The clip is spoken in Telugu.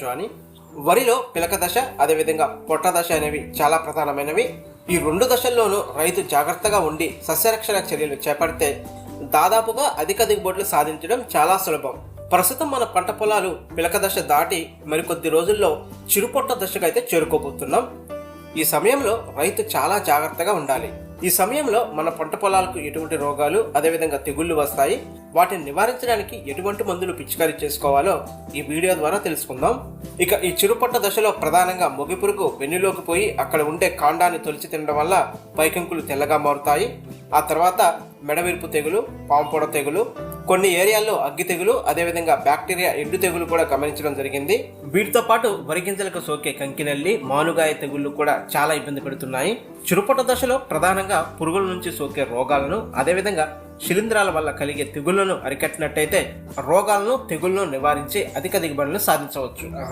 అని వరిలో పిలక దశ అదేవిధంగా పొట్ట దశ అనేవి చాలా ప్రధానమైనవి. ఈ రెండు దశల్లోనూ రైతు జాగ్రత్తగా ఉండి సస్యరక్షణ చర్యలు చేపడితే దాదాపుగా అధిక దిగుబడులు సాధించడం చాలా సులభం. ప్రస్తుతం మన పంట పొలాలు పిలక దశ దాటి మరికొద్ది రోజుల్లో చిరుపొట్ట దశకైతే చేరుకోబోతున్నాం. ఈ సమయంలో రైతు చాలా జాగ్రత్తగా ఉండాలి. ఈ సమయంలో మన పంట పొలాలకు ఎటువంటి రోగాలు అదేవిధంగా తెగుళ్ళు వస్తాయి వాటిని నివారించడానికి ఎటువంటి మందులు పిచికారీ చేసుకోవాలో ఈ వీడియో ద్వారా తెలుసుకుందాం. ఇక ఈ చిరుపట్ట దశలో ప్రధానంగా ముగిపురుగు వెన్నులోకి పోయి అక్కడ ఉండే కాండాన్ని తొలిచి తినడం వల్ల పైకంకులు తెల్లగా మారుతాయి. ఆ తర్వాత మెడవిరుపు తెగులు పాంపొడ తెగులు కొన్ని ఏరియాల్లో అగ్గి తెగులు అదేవిధంగా బ్యాక్టీరియా ఎండు తెగులు కూడా గమనించడం జరిగింది. వీటితో పాటు వరి గింజలకు సోకే కంకినల్లి మానుగాయ తెగుళ్ళు కూడా చాలా ఇబ్బంది పెడుతున్నాయి. చురుపట దశలో ప్రధానంగా పురుగుల నుంచి సోకే రోగాలను అదేవిధంగా శిలీంధ్రాల వల్ల కలిగే తెగుళ్ళను అరికట్టినట్టయితే రోగాలను తెగుళ్ళను నివారించి అధిక దిగుబడులను సాధించవచ్చు.